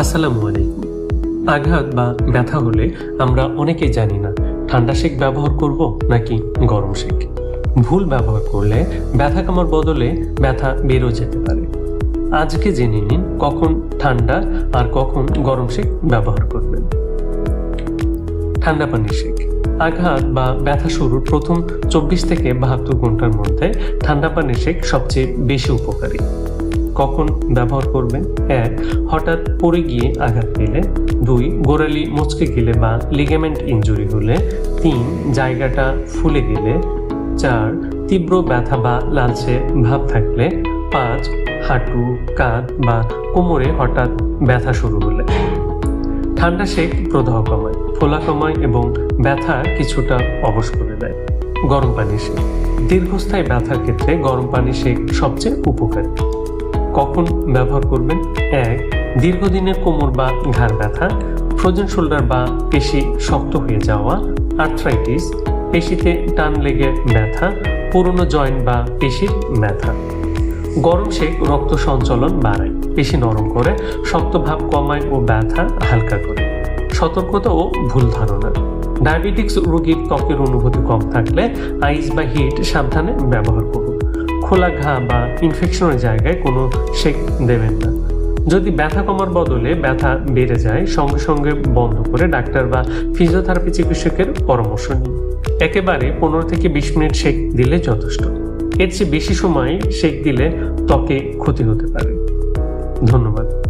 আসসালামু আলাইকুম। আঘাত বা ব্যথা হলে আমরা অনেকেই জানি না, ঠান্ডা শেক ব্যবহার করব নাকি গরম শেক। ভুল ব্যবহার করলে ব্যথা কামার বদলে ব্যথা বেরো যেতে পারে। আজকে জেনে নিন কখন ঠান্ডা আর কখন গরম শেক ব্যবহার করবেন। ঠান্ডা পানির শেক। আঘাত বা ব্যথা শুরুর প্রথম চব্বিশ থেকে বাহাত্তর ঘণ্টার মধ্যে ঠান্ডা পানির শেক সবচেয়ে বেশি উপকারী। কখন ব্যবহার করবেন এক, হঠাৎ পড়ে গিয়ে আঘাত পেলে। দুই, গোড়ালি মচকে গেলে বা লিগামেন্ট ইনজুরি হলে। তিন, জায়গাটা ফুলে গেলে। চার, তীব্র ব্যথা বা লালচে ভাব থাকলে। পাঁচ, হাঁটু, কাঁধ বা কোমরে হঠাৎ ব্যথা শুরু হলে। ঠান্ডা শেক প্রদাহ কমায়, ফোলা কমায় এবং ব্যথা কিছুটা অবশ করে দেয়। গরম পানি শেক দীর্ঘস্থায়ী ব্যথার ক্ষেত্রে গরম পানি শেক সবচেয়ে উপকারী। কখন ব্যবহার করবেন? এক দীর্ঘদিনের কোমর বা ঘাড় ব্যথা, ফ্রোজেন শোল্ডার বা পেশি শক্ত হয়ে যাওয়া, আর্থ্রাইটিস, পেশিতে টান লেগে ব্যথা, পুরনো জয়েন্ট বা পেশির ব্যথা। গরম শেক রক্ত সঞ্চালন বাড়ায়, পেশি নরম করে, শক্ত ভাব কমায় ও ব্যথা হালকা করে। সতর্কতা ও ভুল ধারণা। ডায়াবেটিক্স রোগীর ত্বকের অনুভূতি কম থাকলে আইস বা হিট সাবধানে ব্যবহার করুন। খোলা ঘা বা ইনফেকশনের জায়গায় কোনো শেক দেবেন না। যদি ব্যথা কমার বদলে ব্যথা বেড়ে যায়, সঙ্গে সঙ্গে বন্ধ করে ডাক্তার বা ফিজিওথেরাপি চিকিৎসকের পরামর্শ নিন। একেবারে পনেরো থেকে বিশ মিনিট শেক দিলে যথেষ্ট। এর চেয়ে বেশি সময় শেক দিলে ত্বকে ক্ষতি হতে পারে। ধন্যবাদ।